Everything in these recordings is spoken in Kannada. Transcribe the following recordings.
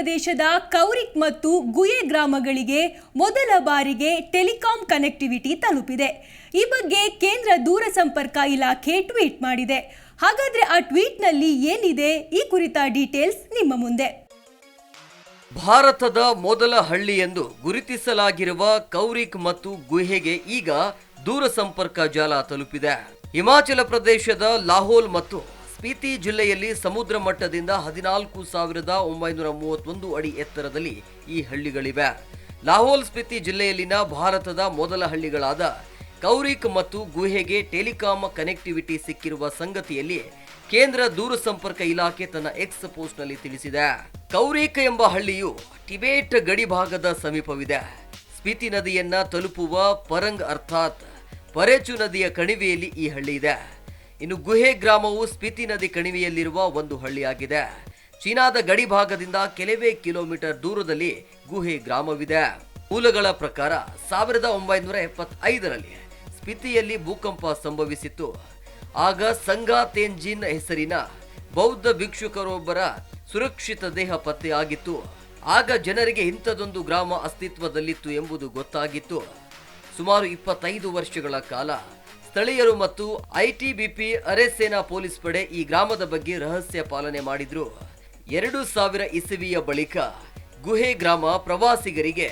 ಪ್ರದೇಶದ ಕೌರಿಕ್ ಮತ್ತು ಗುಯೆ ಗ್ರಾಮಗಳಿಗೆ ಮೊದಲ ಬಾರಿಗೆ ಟೆಲಿಕಾಂ ಕನೆಕ್ಟಿವಿಟಿ ತಲುಪಿದೆ. ಈ ಬಗ್ಗೆ ಕೇಂದ್ರ ದೂರಸಂಪರ್ಕ ಇಲಾಖೆ ಟ್ವೀಟ್ ಮಾಡಿದೆ. ಹಾಗಾದ್ರೆ ಆ ಟ್ವೀಟ್ನಲ್ಲಿ ಏನಿದೆ? ಈ ಕುರಿತ ಡೀಟೇಲ್ಸ್ ನಿಮ್ಮ ಮುಂದೆ. ಭಾರತದ ಮೊದಲ ಹಳ್ಳಿ ಎಂದು ಗುರುತಿಸಲಾಗಿರುವ ಕೌರಿಕ್ ಮತ್ತು ಗುಹೆಗೆ ಈಗ ದೂರಸಂಪರ್ಕ ಜಾಲ ತಲುಪಿದೆ. ಹಿಮಾಚಲ ಪ್ರದೇಶದ ಲಾಹೋಲ್ ಮತ್ತು ಸ್ಪೀತಿ ಜಿಲ್ಲೆಯಲ್ಲಿ ಸಮುದ್ರ ಮಟ್ಟದಿಂದ ಹದಿನಾಲ್ಕು ಸಾವಿರದ ಒಂಬೈನೂರ ಮೂವತ್ತೊಂದು ಅಡಿ ಎತ್ತರದಲ್ಲಿ ಈ ಹಳ್ಳಿಗಳಿವೆ. ಲಾಹೋಲ್ ಸ್ಪೀತಿ ಜಿಲ್ಲೆಯಲ್ಲಿನ ಭಾರತದ ಮೊದಲ ಹಳ್ಳಿಗಳಾದ ಕೌರಿಕ್ ಮತ್ತು ಗುಹೆಗೆ ಟೆಲಿಕಾಂ ಕನೆಕ್ಟಿವಿಟಿ ಸಿಕ್ಕಿರುವ ಸಂಗತಿಯಲ್ಲಿ ಕೇಂದ್ರ ದೂರಸಂಪರ್ಕ ಇಲಾಖೆ ತನ್ನ ಎಕ್ಸ್ ಪೋಸ್ಟ್ನಲ್ಲಿ ತಿಳಿಸಿದೆ. ಕೌರಿಕ್ ಎಂಬ ಹಳ್ಳಿಯು ಟಿಬೇಟ್ ಗಡಿಭಾಗದ ಸಮೀಪವಿದೆ. ಸ್ಪಿತಿ ನದಿಯನ್ನ ತಲುಪುವ ಪರಂಗ್ ಅರ್ಥಾತ್ ಪರೇಚು ನದಿಯ ಕಣಿವೆಯಲ್ಲಿ ಈ ಹಳ್ಳಿ ಇದೆ. ಇನ್ನು ಗುಹೆ ಗ್ರಾಮವು ಸ್ಪಿತಿ ನದಿ ಕಣಿವೆಯಲ್ಲಿರುವ ಒಂದು ಹಳ್ಳಿಯಾಗಿದೆ. ಚೀನಾದ ಗಡಿ ಭಾಗದಿಂದ ಕೆಲವೇ ಕಿಲೋಮೀಟರ್ ದೂರದಲ್ಲಿ ಗುಹೆ ಗ್ರಾಮವಿದೆ. ಮೂಲಗಳ ಪ್ರಕಾರ ಸಾವಿರದ ಒಂಬೈನೂರ ಎಪ್ಪತ್ತೈದರಲ್ಲಿ ಸ್ಪಿತಿಯಲ್ಲಿ ಭೂಕಂಪ ಸಂಭವಿಸಿತ್ತು. ಆಗ ಸಂಗಾ ತೇಂಜಿನ್ ಹೆಸರಿನ ಬೌದ್ಧ ಭಿಕ್ಷುಕರೊಬ್ಬರ ಸುರಕ್ಷಿತ ದೇಹ ಪತ್ತೆಯಾಗಿತ್ತು ಆಗ ಜನರಿಗೆ ಇಂಥದೊಂದು ಗ್ರಾಮ ಅಸ್ತಿತ್ವದಲ್ಲಿತ್ತು ಎಂಬುದು ಗೊತ್ತಾಗಿತ್ತು. ಸುಮಾರು ಇಪ್ಪತ್ತೈದು ವರ್ಷಗಳ ಕಾಲ ಸ್ಥಳೀಯರು ಮತ್ತು ಐಟಿಬಿಪಿ ಅರೆಸೇನಾ ಪೊಲೀಸ್ ಪಡೆ ಈ ಗ್ರಾಮದ ಬಗ್ಗೆ ರಹಸ್ಯ ಪಾಲನೆ ಮಾಡಿದ್ರು. ಎರಡು ಸಾವಿರ ಇಸವಿಯ ಬಳಿಕ ಗುಹೆ ಗ್ರಾಮ ಪ್ರವಾಸಿಗರಿಗೆ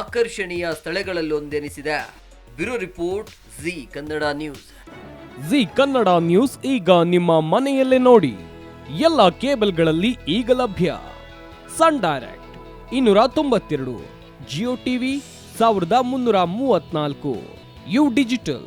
ಆಕರ್ಷಣೀಯ ಸ್ಥಳಗಳಲ್ಲೊಂದೆನಿಸಿದೆ. Bureau report, Zee Kannada news. Zee Kannada news ಈಗ ನಿಮ್ಮ ಮನೆಯಲ್ಲೇ ನೋಡಿ. ಎಲ್ಲ ಕೇಬಲ್ಗಳಲ್ಲಿ ಈಗ ಲಭ್ಯ. ಸನ್ ಡೈರೆಕ್ಟ್ ಇನ್ನೂರ ತೊಂಬತ್ತೆರಡು, ಜಿಯೋ ಟಿವಿ ಸಾವಿರದ ಮುನ್ನೂರ ಮೂವತ್ನಾಲ್ಕು ಯು ಡಿಜಿಟಲ್.